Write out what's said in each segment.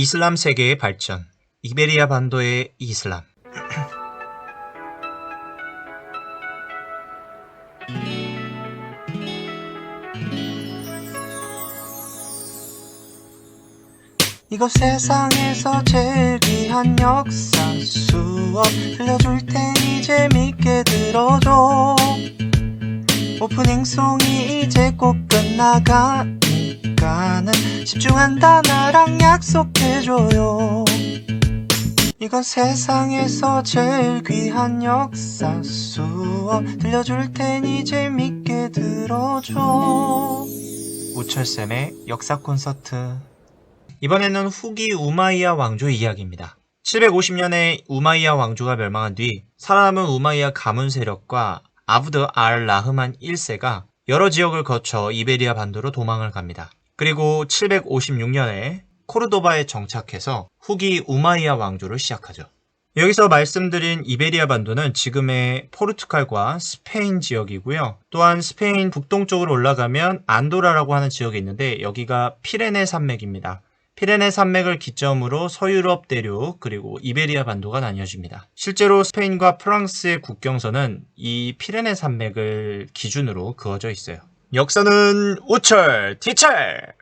이슬람 세계의 발전, 이베리아 반도의 이슬람. 이곳 세상에서 제일 귀한 역사 수업 들려줄 테니 재밌게 들어줘 오프닝 송이 이제 곧 끝나가 니까는 집중한다 나랑 약속해줘요 이건 세상에서 제일 귀한 역사 수업 들려줄 테니 재밌게 들어줘 우철쌤의 역사 콘서트 이번에는 후기 우마이야 왕조 이야기입니다. 750년에 우마이야 왕조가 멸망한 뒤 살아남은 우마이야 가문 세력과 아브드 알 라흐만 1세가 여러 지역을 거쳐 이베리아 반도로 도망을 갑니다. 그리고 756년에 코르도바에 정착해서 후기 우마이야 왕조를 시작하죠. 여기서 말씀드린 이베리아 반도는 지금의 포르투갈과 스페인 지역이고요. 또한 스페인 북동쪽으로 올라가면 안도라라고 하는 지역이 있는데 여기가 피레네 산맥입니다. 피레네 산맥을 기점으로 서유럽 대륙 그리고 이베리아 반도가 나뉘어집니다. 실제로 스페인과 프랑스의 국경선은 이 피레네 산맥을 기준으로 그어져 있어요. 역사는 우철 티철!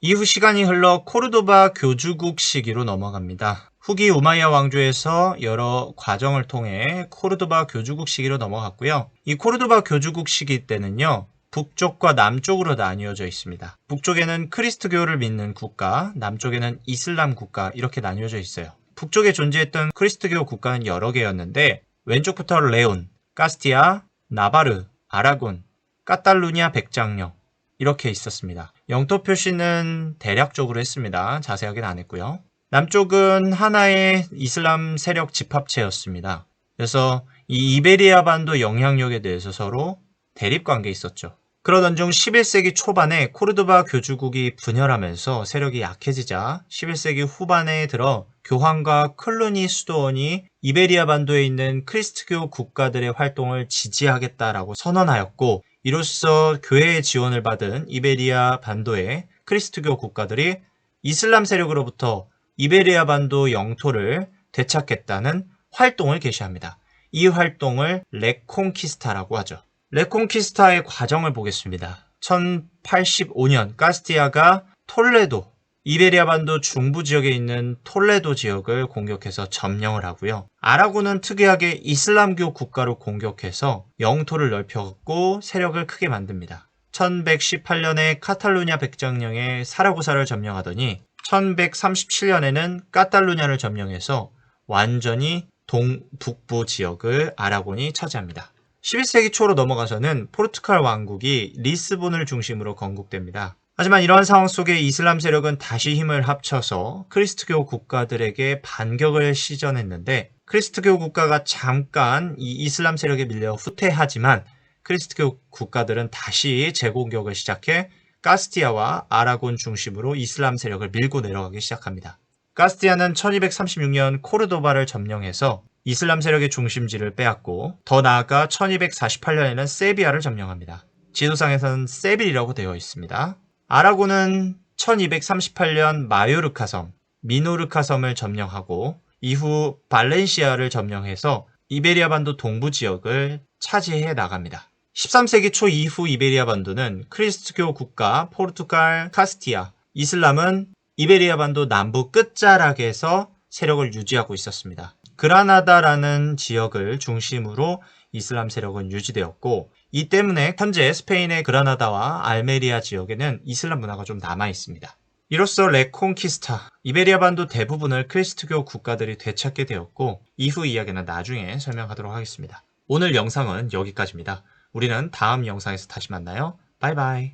이후 시간이 흘러 코르도바 교주국 시기로 넘어갑니다. 후기 우마이야 왕조에서 여러 과정을 통해 코르도바 교주국 시기로 넘어갔고요. 이 코르도바 교주국 시기 때는요. 북쪽과 남쪽으로 나뉘어져 있습니다. 북쪽에는 크리스트교를 믿는 국가, 남쪽에는 이슬람 국가 이렇게 나뉘어져 있어요. 북쪽에 존재했던 크리스트교 국가는 여러 개였는데 왼쪽부터 레온, 카스티아, 나바르, 아라곤, 까탈루냐 백장령 이렇게 있었습니다. 영토 표시는 대략적으로 했습니다. 자세하게는 안 했고요. 남쪽은 하나의 이슬람 세력 집합체였습니다. 그래서 이 이베리아 반도 영향력에 대해서 서로 대립 관계에 있었죠. 그러던 중 11세기 초반에 코르도바 교주국이 분열하면서 세력이 약해지자 11세기 후반에 들어 교황과 클루니 수도원이 이베리아 반도에 있는 크리스트교 국가들의 활동을 지지하겠다라고 선언하였고 이로써 교회의 지원을 받은 이베리아 반도의 크리스트교 국가들이 이슬람 세력으로부터 이베리아 반도 영토를 되찾겠다는 활동을 개시합니다. 이 활동을 레콩키스타라고 하죠. 레콩키스타의 과정을 보겠습니다. 1085년 카스티아가 톨레도, 이베리아 반도 중부 지역에 있는 톨레도 지역을 공격해서 점령을 하고요. 아라고는 특이하게 이슬람교 국가로 공격해서 영토를 넓혀갖고 세력을 크게 만듭니다. 1118년에 카탈루냐 백장령의 사라고사를 점령하더니 1137년에는 까탈루냐를 점령해서 완전히 동북부 지역을 아라곤이 차지합니다. 11세기 초로 넘어가서는 포르투갈 왕국이 리스본을 중심으로 건국됩니다. 하지만 이러한 상황 속에 이슬람 세력은 다시 힘을 합쳐서 크리스트교 국가들에게 반격을 시전했는데 크리스트교 국가가 잠깐 이 이슬람 세력에 밀려 후퇴하지만 크리스트교 국가들은 다시 재공격을 시작해 카스티아와 아라곤 중심으로 이슬람 세력을 밀고 내려가기 시작합니다. 카스티아는 1236년 코르도바를 점령해서 이슬람 세력의 중심지를 빼앗고 더 나아가 1248년에는 세비야를 점령합니다. 지도상에서는 세빌이라고 되어 있습니다. 아라곤은 1238년 마요르카 섬, 미노르카 섬을 점령하고 이후 발렌시아를 점령해서 이베리아 반도 동부 지역을 차지해 나갑니다. 13세기 초 이후 이베리아 반도는 크리스트교 국가 포르투갈 카스티아, 이슬람은 이베리아 반도 남부 끝자락에서 세력을 유지하고 있었습니다. 그라나다라는 지역을 중심으로 이슬람 세력은 유지되었고 이 때문에 현재 스페인의 그라나다와 알메리아 지역에는 이슬람 문화가 좀 남아 있습니다. 이로써 레콩키스타, 이베리아 반도 대부분을 크리스트교 국가들이 되찾게 되었고 이후 이야기는 나중에 설명하도록 하겠습니다. 오늘 영상은 여기까지입니다. 우리는 다음 영상에서 다시 만나요. 바이바이.